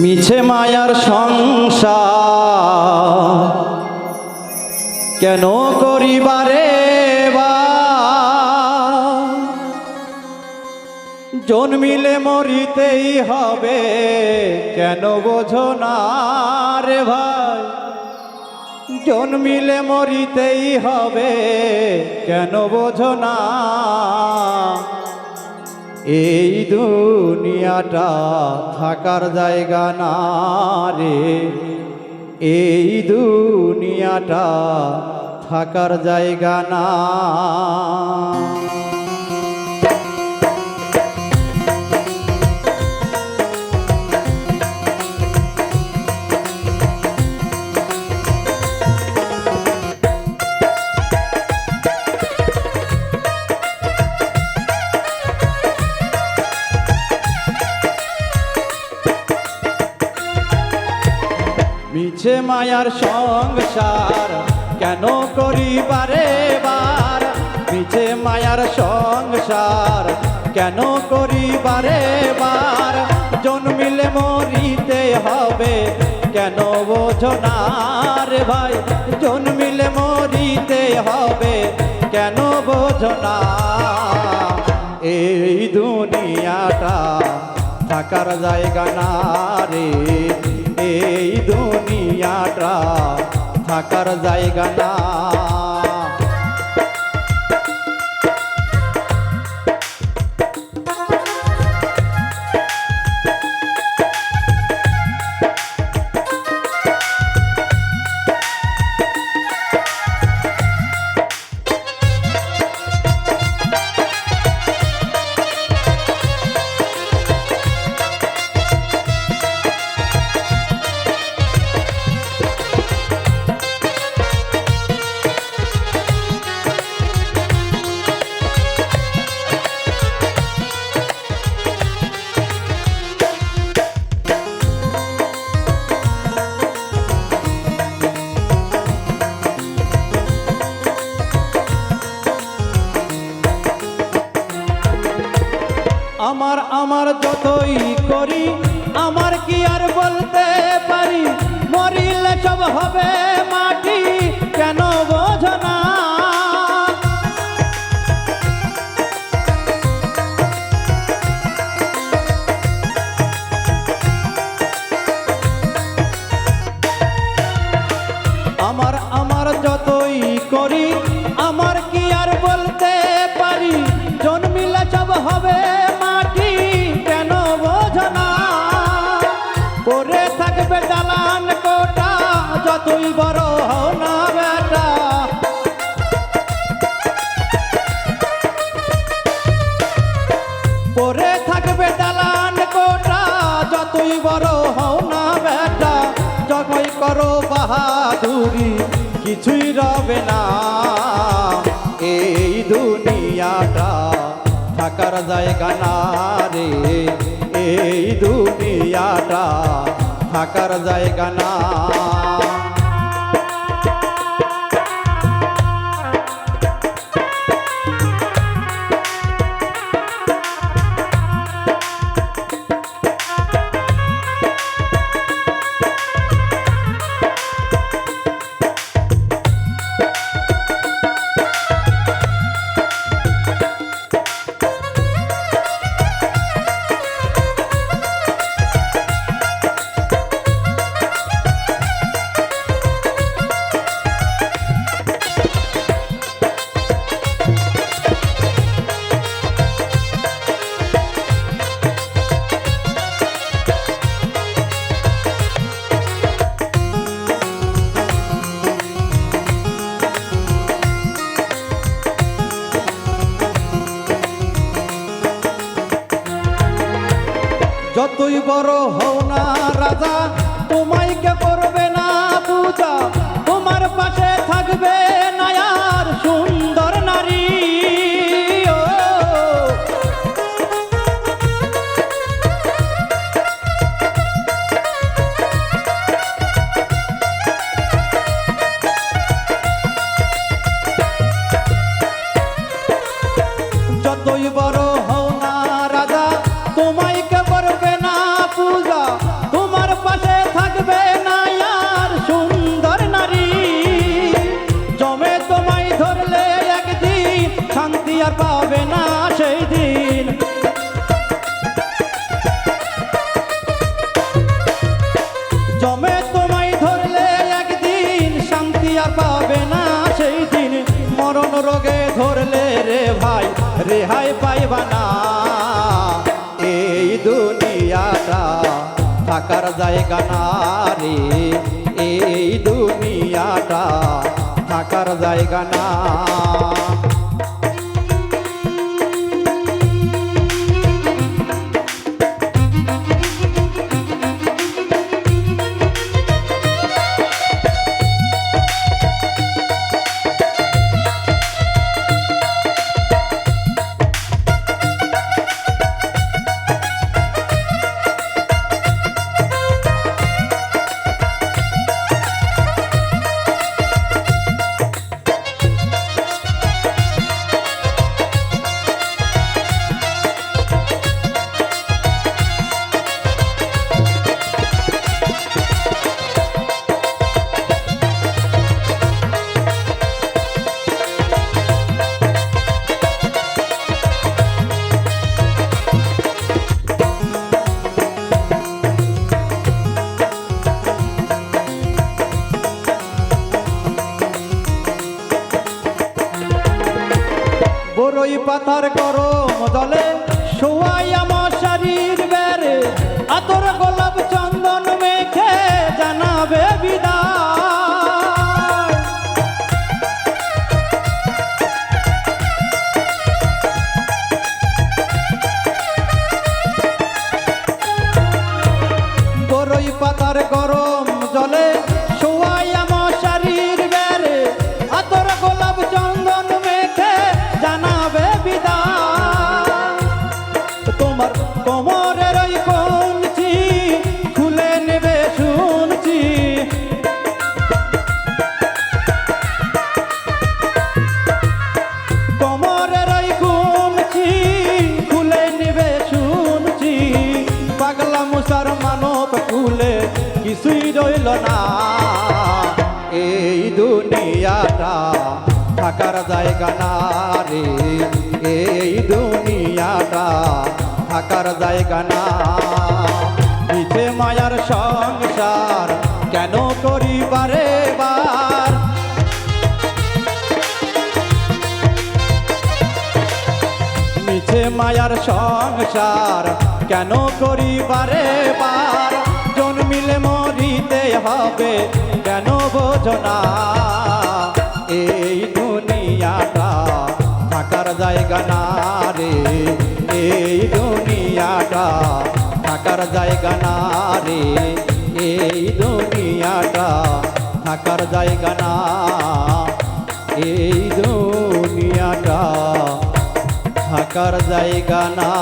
মিছে মায়ার সংসার। কেন করিবারে বা? জন্মিলে মরিতেই হবে, কেন বোঝো না রে ভাই? জন্মিলে মরিতেই হবে, কেন বোঝো না? এই দুনিয়াটা থাকার জায়গা না রে। এই দুনিয়াটা থাকার জায়গা না। মিছে মায়ার সংসার কেন করিবারে বার? মিছে মায়ার সংসার কেন করিবারে বার? জন্মিলে মরিতে হবে, কেন বোঝো না রে ভাই? জন্মিলে মরিতে হবে, কেন বোঝো না? এই দুনিয়াটা থাকার জায়গা না রে এই থাকার জায়গা না। আমার আমার যতই করি, আমার কি আর বলতে পারি? মরিলে সব হবে মাটি, কেন বোঝো আমার আমার যতই করি, আমার যতই বড় হও না বেটা। পরে থাকবে দালান কোটা, যতই বড় হও না বেটা। যতই করো বাহাদুরি, কিছুই রবে না। এই দুনিয়াটা থাকার জায়গা না রে। এই দুনিয়াটা থাকার জায়গা না। যতই বড় হও না রাজা তোমায় কে করবে না পূজা? তোমার পাশে থাকবে জমে তোমায় ধরলে একদিন শান্তি আর পাবে না সেই দিন। মরণ রোগে ধরলে রে ভাই, রেহাই পাইবা না। এই দুনিয়াটা থাকার জায়গা না রে। এই দুনিয়াটা থাকার জায়গা না। বড়ই পাতার গরম জলে শোয়াইয়া মশারির বেড়ে। আতর গোলাপ চন্দন মেখে জানাবে বিদায়। রইল না। এই দুনিয়াটা থাকার জায়গা না রে। এই দুনিয়াটা থাকার জায়গা না। মিছে মায়ার সংসার কেন করি বারে বার মিছে মায়ার সংসার কেন করি বারে বার মরিতে হবে কেন বোঝো না এই দুনিয়াটা থাকার জায়গা না রে। এই দুনিয়াটা থাকার জায়গা না রে। এই দুনিয়াটা থাকার জায়গা না। এই দুনিয়াটা থাকার জায়গা না।